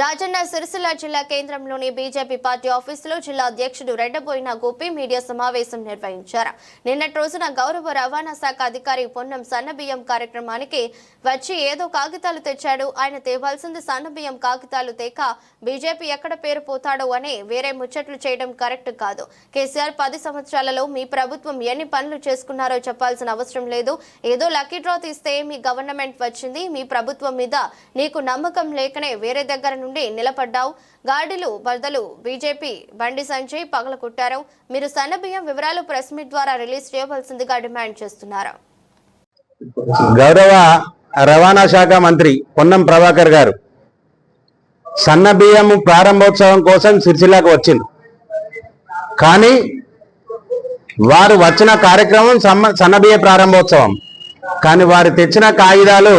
రాజన్న సిరిసిల్ల జిల్లా కేంద్రంలోని BJP party ఆఫీసులో జిల్లా అధ్యక్షుడు రెడ్డబోయిన గోపి మీడియా సమావేశం నిర్వహించారు. నిన్నటి రోజున గౌరవ రవాణా శాఖ అధికారి పొన్నం సన్నబియ్యం కార్యక్రమానికి వచ్చి ఏదో కాగితాలు తెచ్చాడు. ఆయన తేవాల్సింది సన్నబియ్యం కాగితాలు తేక బీజేపీ ఎక్కడ పేరు పోతాడో అని వేరే ముచ్చట్లు చేయడం కరెక్ట్ కాదు. కేసీఆర్ పది సంవత్సరాలలో మీ ప్రభుత్వం ఎన్ని పనులు చేసుకున్నారో చెప్పాల్సిన అవసరం లేదు. ఏదో లక్కీ డ్రా తీస్తే మీ గవర్నమెంట్ వచ్చింది. మీ ప్రభుత్వం మీద నీకు నమ్మకం లేకనే వేరే దగ్గర నుండి నిలబడ్డావు. గాడిలు బదలు బీజేపీ బండి సంజయ్ పగల కొట్టారు మీరు సన్నబియ్యం వివరాలు ప్రెస్ మీట్ ద్వారా రిలీజ్ చేయవలసిందిగా డిమాండ్ చేస్తున్నారు. గౌరవ రవాణా శాఖ మంత్రి పొన్నం ప్రభాకర్ గారు సన్న బియ్యం ప్రారంభోత్సవం కోసం సిరిసిల్లాకు వచ్చింది కానీ వారు వచ్చిన కార్యక్రమం సన్నబియ్య సన్న ప్రారంభోత్సవం. కానీ వారు తెచ్చిన కాగితాలు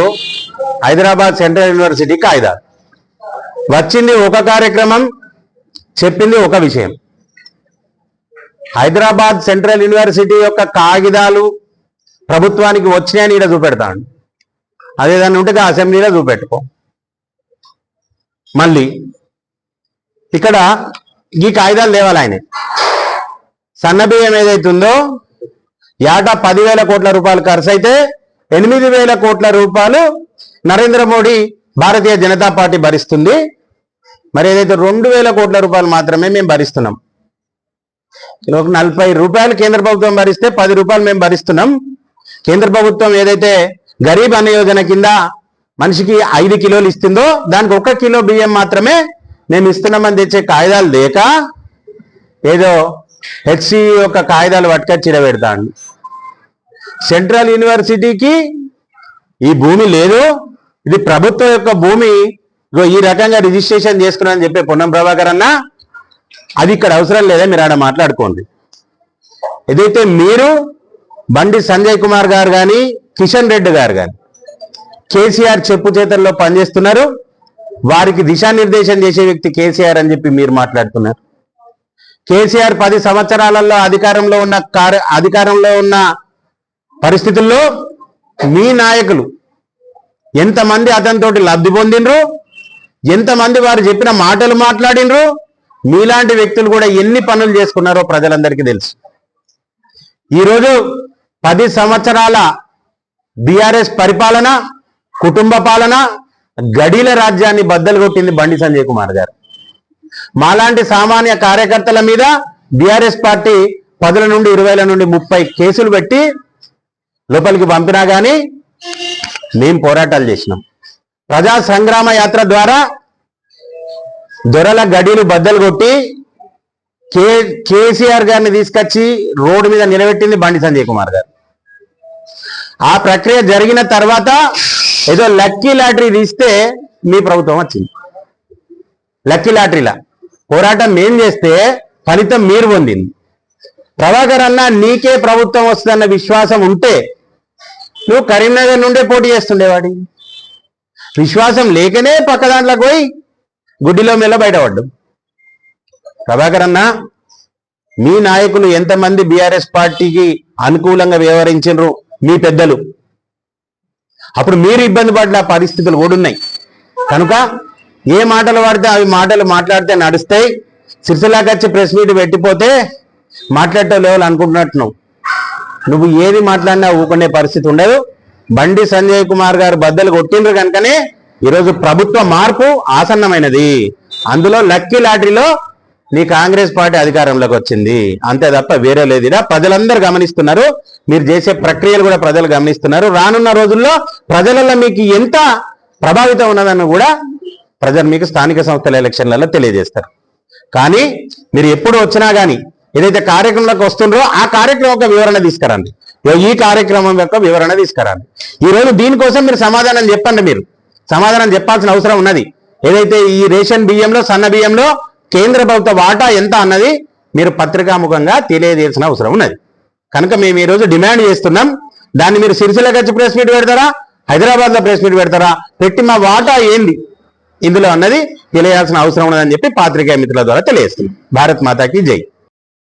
హైదరాబాద్ సెంట్రల్ యూనివర్సిటీ కాగితాలు. వచ్చింది ఒక కార్యక్రమం చెప్పింది ఒక విషయం. హైదరాబాద్ సెంట్రల్ యూనివర్సిటీ యొక్క కాగితాలు ప్రభుత్వానికి వచ్చినాయని ఈడ చూపెడతాడు. అదేదాన్ని ఉంటే అసెంబ్లీలో చూపెట్టుకో. మళ్ళీ ఇక్కడ ఈ కాగితాలు లేవాలి ఆయన సన్నబియ్యం ఏదైతుందో ఏటా పదివేల కోట్ల రూపాయలు ఖర్చు అయితే ఎనిమిది వేల కోట్ల రూపాయలు నరేంద్ర మోడీ భారతీయ జనతా పార్టీ భరిస్తుంది. మరి ఏదైతే రెండు వేల కోట్ల రూపాయలు మాత్రమే మేము భరిస్తున్నాం. ఒక నలభై రూపాయలు కేంద్ర ప్రభుత్వం భరిస్తే పది రూపాయలు మేము భరిస్తున్నాం. కేంద్ర ప్రభుత్వం ఏదైతే గరీబ్ అన్న యోజన కింద మనిషికి ఐదు కిలోలు ఇస్తుందో దానికి ఒక కిలో బియ్యం మాత్రమే మేము ఇస్తున్నామని తెచ్చే కాగితాలు లేక ఏదో హెచ్సి యొక్క కాగితాలు పట్టుకొచ్చి పెడతాడు సెంట్రల్ యూనివర్సిటీకి ఈ భూమి లేదు. ఇది ప్రభుత్వం యొక్క భూమి. ఈ రకంగా రిజిస్ట్రేషన్ చేసుకున్నానని చెప్పే పొన్నం ప్రభాకర్ అన్న అది ఇక్కడ అవసరం లేదా మీరు ఆడ మాట్లాడుకోండి. ఏదైతే మీరు బండి సంజయ్ కుమార్ గారు కానీ కిషన్ రెడ్డి గారు కానీ కేసీఆర్ చెప్పు చేతల్లో పనిచేస్తున్నారు. వారికి దిశానిర్దేశం చేసే వ్యక్తి కేసీఆర్ అని చెప్పి మీరు మాట్లాడుతున్నారు. కేసీఆర్ పది సంవత్సరాలలో అధికారంలో ఉన్న కార్య అధికారంలో ఉన్న పరిస్థితుల్లో మీ నాయకులు ఎంతమంది అతనితోటి లబ్ధి పొందినరు ఎంతమంది వారు చెప్పిన మాటలు మాట్లాడినరు మీలాంటి వ్యక్తులు కూడా ఎన్ని పనులు చేసుకున్నారో ప్రజలందరికీ తెలుసు. ఈరోజు పది సంవత్సరాల బీఆర్ఎస్ పరిపాలన కుటుంబ పాలన గడీల రాజ్యాన్ని బద్దలు కొట్టింది బండి సంజయ్ కుమార్ గారు. మాలాంటి సామాన్య కార్యకర్తల మీద బీఆర్ఎస్ పార్టీ పదుల నుండి ఇరవైల నుండి ముప్పై కేసులు పెట్టి లోపలికి పంపినా కానీ మేము పోరాటాలు చేసినాం. ప్రజా సంగ్రామ యాత్ర ద్వారా దొరల గడిలు బద్దలు కొట్టి కే కేసీఆర్ గారిని తీసుకొచ్చి రోడ్డు మీద నిలబెట్టింది బండి సంజయ్ కుమార్ గారు. ఆ ప్రక్రియ జరిగిన తర్వాత ఏదో లక్కీ లాటరీ తీస్తే మీ ప్రభుత్వం వచ్చింది. లక్కీ లాటరీలా. పోరాటం మేం చేస్తే ఫలితం మీరు పొందింది. ప్రభాకర్ అన్న నీకే ప్రభుత్వం వస్తుందన్న విశ్వాసం ఉంటే నువ్వు కరీంనగర్ నుండే పోటీ చేస్తుండేవాడి. విశ్వాసం లేకనే పక్క దాంట్లోకి పోయి గుడ్డిలో మెల్ల బయటపడ్డు. ప్రభాకర్ అన్న మీ నాయకులు ఎంతమంది బీఆర్ఎస్ పార్టీకి అనుకూలంగా వ్యవహరించరు మీ పెద్దలు. అప్పుడు మీరు ఇబ్బంది పడిన పరిస్థితులు కూడా ఉన్నాయి కనుక ఏ మాటలు వాడితే అవి మాటలు మాట్లాడితే నడుస్తాయి. సిరిసిల్లాకి వచ్చి ప్రెస్ మీట్ పెట్టిపోతే మాట్లాడటం లేవాలి అనుకుంటున్నట్టు నువ్వు ఏది మాట్లాడినా ఊకునే పరిస్థితి ఉండదు. బండి సంజయ్ కుమార్ గారు బద్దలు కొట్టిండ్రు కనుకనే ఈరోజు ప్రభుత్వ మార్పు ఆసన్నమైనది. అందులో లక్కీ లాటరీలో నీ కాంగ్రెస్ పార్టీ అధికారంలోకి వచ్చింది. అంతే తప్ప వేరే లేదు. ప్రజలందరూ గమనిస్తున్నారు. మీరు చేసే ప్రక్రియలు కూడా ప్రజలు గమనిస్తున్నారు. రానున్న రోజుల్లో ప్రజలలో మీకు ఎంత ప్రభావితం ఉన్నదని కూడా ప్రజలు మీకు స్థానిక సంస్థల ఎలక్షన్లలో తెలియజేస్తారు. కానీ మీరు ఎప్పుడు వచ్చినా కానీ ఏదైతే కార్యక్రమంలోకి వస్తుండ్రో ఆ కార్యక్రమం యొక్క వివరణ తీసుకురండి. ఈ కార్యక్రమం యొక్క వివరణ తీసుకురండి. ఈ రోజు దీనికోసం మీరు సమాధానం చెప్పండి మీరు. సమాధానం చెప్పాల్సిన అవసరం ఉన్నది. ఏదైతే ఈ రేషన్ బియ్యంలో సన్న బియ్యంలో కేంద్ర ప్రభుత్వ వాటా ఎంత అన్నది మీరు పత్రికాముఖంగా తెలియజేయాల్సిన అవసరం ఉన్నది. కనుక మేము ఈరోజు డిమాండ్ చేస్తున్నాం. దాన్ని మీరు సిరిసిల్ల వచ్చి ప్రెస్ మీట్ పెడతారా? హైదరాబాద్లో ప్రెస్ మీట్ పెడతారా? పెట్టి మా వాటా ఏంది? ఇందులో అన్నది తెలియాల్సిన అవసరం ఉన్నదని చెప్పి పాత్రికేయ మిత్రుల ద్వారా తెలియజేస్తున్నాం. భారత్ మాతాకి జై.